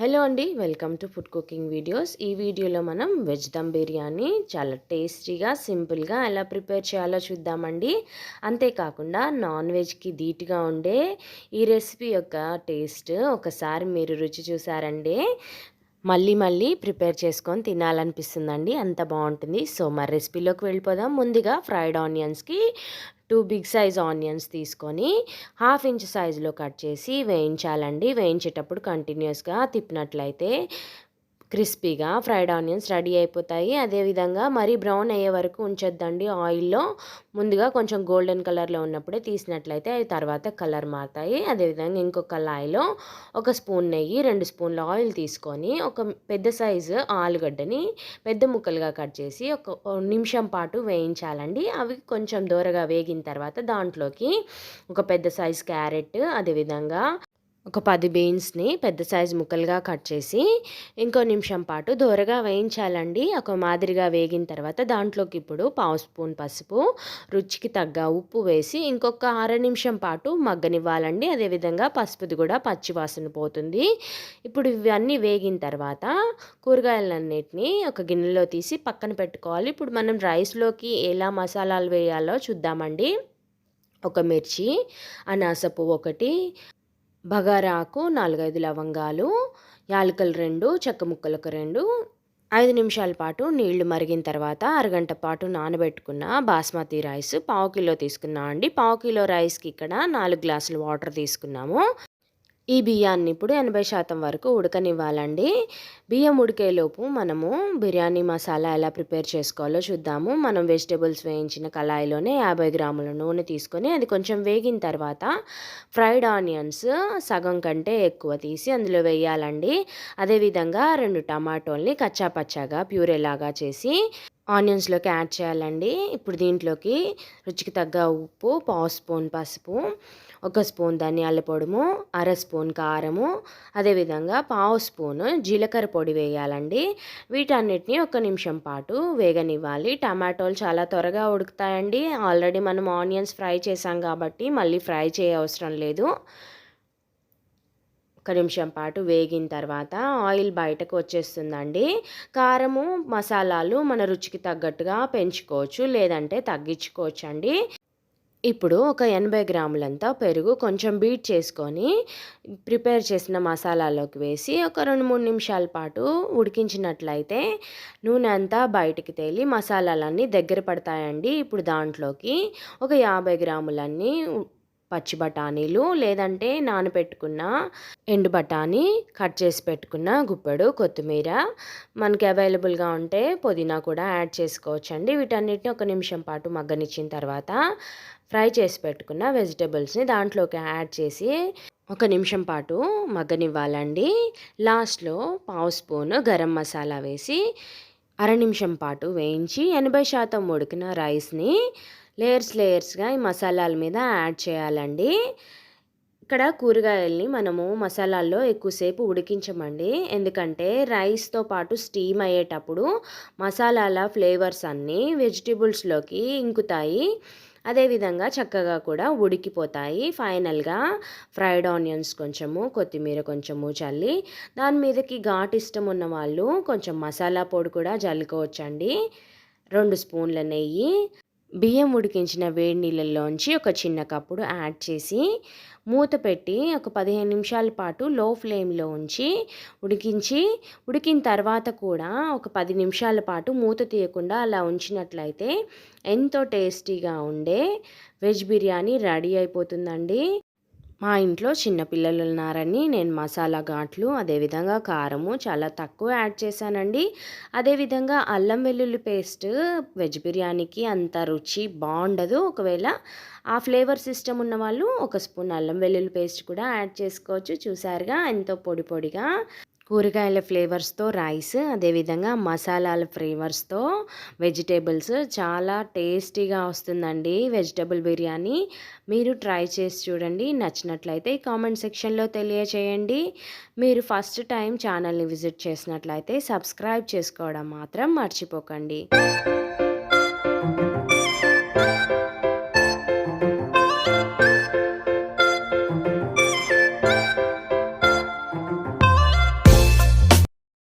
Hello అండి welcome to food cooking videos. ఈ వీడియోలో మనం వెజ్ దమ్ బిర్యానీ చాలా టేస్టీగా సింపుల్గా ఎలా ప్రిపేర్ చేయాలో చూద్దామండి. అంతేకాకుండా నాన్ వెజ్కి ధీటుగా ఉండే ఈ రెసిపీ యొక్క టేస్ట్ ఒకసారి మీరు రుచి చూసారంటే మళ్ళీ మళ్ళీ ప్రిపేర్ చేసుకొని తినాలనిపిస్తుందండి. అంత బాగుంటుంది. సో మరి రెసిపీలోకి వెళ్ళిపోదాం. ముందుగా ఫ్రైడ్ ఆనియన్స్కి టూ బిగ్ సైజ్ ఆనియన్స్ తీసుకొని హాఫ్ ఇంచ్ సైజులో కట్ చేసి వేయించాలండి. వేయించేటప్పుడు కంటిన్యూస్గా తిప్పినట్లయితే క్రిస్పీగా ఫ్రైడ్ ఆనియన్స్ రెడీ అయిపోతాయి. అదేవిధంగా మరీ బ్రౌన్ అయ్యే వరకు ఉంచొద్దండి. ఆయిల్లో ముందుగా కొంచెం గోల్డెన్ కలర్లో ఉన్నప్పుడే తీసినట్లయితే అవి తర్వాత కలర్ మారుతాయి. అదేవిధంగా ఇంకొక కళాయిలో ఒక స్పూన్ నెయ్యి రెండు స్పూన్ల ఆయిల్ తీసుకొని ఒక పెద్ద సైజు ఆలుగడ్డని పెద్ద ముక్కలుగా కట్ చేసి ఒక నిమిషం పాటు వేయించాలండి. అవి కొంచెం దూరగా వేగిన తర్వాత దాంట్లోకి ఒక పెద్ద సైజ్ క్యారెట్ అదేవిధంగా ఒక పది బీన్స్ని పెద్ద సైజు ముక్కలుగా కట్ చేసి ఇంకో నిమిషం పాటు దోరగా వేయించాలండి. ఒక మాదిరిగా వేగిన తర్వాత దాంట్లోకి ఇప్పుడు పావు స్పూన్ పసుపు రుచికి తగ్గ ఉప్పు వేసి ఇంకొక అర నిమిషం పాటు మగ్గనివ్వాలండి. అదేవిధంగా పసుపుది కూడా పచ్చివాసన పోతుంది. ఇప్పుడు ఇవన్నీ వేగిన తర్వాత కూరగాయలన్నిటిని ఒక గిన్నెలో తీసి పక్కన పెట్టుకోవాలి. ఇప్పుడు మనం రైస్లోకి ఎలా మసాలాలు వేయాలో చూద్దామండి. ఒక మిర్చి అనాసపు ఒకటి బగారాకు నాలుగైదు లవంగాలు యాలకలు రెండు చెక్క ముక్కలకు రెండు ఐదు నిమిషాల పాటు నీళ్ళు మరిగిన తర్వాత అరగంట పాటు నానబెట్టుకున్న బాస్మతి రైస్ పావు కిలో తీసుకున్నా అండి. పావు కిలో రైస్కి ఇక్కడ నాలుగు గ్లాసులు వాటర్ తీసుకున్నాము. ఈ బియ్యాన్ని ఇప్పుడు ఎనభై శాతం వరకు ఉడకనివ్వాలండి. బియ్యం ఉడికేలోపు మనము బిర్యానీ మసాలా ఎలా ప్రిపేర్ చేసుకోవాలో చూద్దాము. మనం వెజిటేబుల్స్ వేయించిన కళాయిలోనే యాభై గ్రాముల నూనె తీసుకొని అది కొంచెం వేగిన తర్వాత ఫ్రైడ్ ఆనియన్స్ సగం కంటే ఎక్కువ తీసి అందులో వేయాలండి. అదేవిధంగా రెండు టమాటోల్ని కచ్చాపచ్చాగా ప్యూరేలాగా చేసి ఆనియన్స్లోకి యాడ్ చేయాలండి. ఇప్పుడు దీంట్లోకి రుచికి తగ్గ ఉప్పు పావు స్పూన్ పసుపు ఒక స్పూన్ ధనియాల పొడుము అర స్పూన్ కారము అదేవిధంగా పావు స్పూన్ జీలకర్ర పొడి వేయాలండి. వీటన్నిటిని ఒక నిమిషం పాటు వేగనివ్వాలి. టమాటోలు చాలా త్వరగా ఉడుకుతాయండి. ఆల్రెడీ మనం ఆనియన్స్ ఫ్రై చేసాం కాబట్టి మళ్ళీ ఫ్రై చేయ అవసరం లేదు. ఒక నిమిషం పాటు వేగిన తర్వాత ఆయిల్ బయటకు వచ్చేస్తుందండి. కారము మసాలాలు మన రుచికి తగ్గట్టుగా పెంచుకోవచ్చు లేదంటే తగ్గించుకోవచ్చు అండి ఇప్పుడు ఒక ఎనభై గ్రాములంతా పెరుగు కొంచెం బీట్ చేసుకొని ప్రిపేర్ చేసిన మసాలాలోకి వేసి ఒక రెండు మూడు నిమిషాల పాటు ఉడికించినట్లయితే నూనె అంతా బయటికి తేలి మసాలాలన్నీ దగ్గర పడతాయండి. ఇప్పుడు దాంట్లోకి ఒక యాభై గ్రాములన్నీ పచ్చి బఠానీలు లేదంటే నానబెట్టుకున్న ఎండు బఠానీ కట్ చేసి పెట్టుకున్న గుప్పెడు కొత్తిమీర. మనకి అవైలబుల్గా ఉంటే పుదీనా కూడా యాడ్ చేసుకోవచ్చండి. వీటన్నిటిని ఒక నిమిషం పాటు మగ్గనిచ్చిన తర్వాత ఫ్రై చేసి పెట్టుకున్న వెజిటబుల్స్ని దాంట్లోకి యాడ్ చేసి ఒక నిమిషం పాటు మగ్గనివ్వాలండి. లాస్ట్లో పావు స్పూన్ గరం మసాలా వేసి అర నిమిషం పాటు వేయించి ఎనభై శాతం ఉడికిన రైస్ని లేయర్స్ లేయర్స్గా ఈ మసాలాల మీద యాడ్ చేయాలండి. ఇక్కడ కూరగాయల్ని మనము మసాలాల్లో ఎక్కువసేపు ఉడికించమండి. ఎందుకంటే రైస్తో పాటు స్టీమ్ అయ్యేటప్పుడు మసాలాల ఫ్లేవర్స్ అన్నీ వెజిటేబుల్స్లోకి ఇంకుతాయి. అదేవిధంగా చక్కగా కూడా ఉడికిపోతాయి. ఫైనల్గా ఫ్రైడ్ ఆనియన్స్ కొంచెము కొత్తిమీర కొంచెము చల్లి దాని మీదకి ఘాట్ ఇష్టం ఉన్న వాళ్ళు కొంచెం మసాలా పొడి కూడా జల్లుకోవచ్చండి. రెండు స్పూన్ల నెయ్యి బియ్యం ఉడికించిన వేడి నీళ్ళల్లోంచి ఒక చిన్న కప్పుడు యాడ్ చేసి మూత పెట్టి ఒక పదిహేను నిమిషాల పాటు లో ఫ్లేమ్లో ఉంచి ఉడికించి ఉడికిన తర్వాత కూడా ఒక పది నిమిషాల పాటు మూత తీయకుండా అలా ఉంచినట్లయితే ఎంతో టేస్టీగా ఉండే వెజ్ బిర్యానీ రెడీ అయిపోతుందండి. మా ఇంట్లో చిన్నపిల్లలు ఉన్నారని నేను మసాలా ఘాట్లు అదేవిధంగా కారము చాలా తక్కువ యాడ్ చేశానండి. అదేవిధంగా అల్లం వెల్లుల్లి పేస్ట్ వెజ్ బిర్యానీకి అంత రుచి బాగుండదు. ఒకవేళ ఆ ఫ్లేవర్ సిస్టమ్ ఉన్న వాళ్ళు ఒక స్పూన్ అల్లం వెల్లుల్లి పేస్ట్ కూడా యాడ్ చేసుకోవచ్చు. చూసారుగా ఎంతో పొడి పొడిగా. కూరగాయల ఫ్లేవర్స్తో రైస్ అదేవిధంగా మసాలాల ఫ్లేవర్స్తో వెజిటేబుల్స్. చాలా టేస్టీగా వస్తుందండి వెజిటేబుల్ బిర్యానీ. మీరు ట్రై చేసి చూడండి. నచ్చినట్లయితే కామెంట్ సెక్షన్లో తెలియచేయండి. మీరు ఫస్ట్ టైం ఛానల్ని విజిట్ చేసినట్లయితే సబ్స్క్రైబ్ చేసుకోవడం మాత్రం మర్చిపోకండి.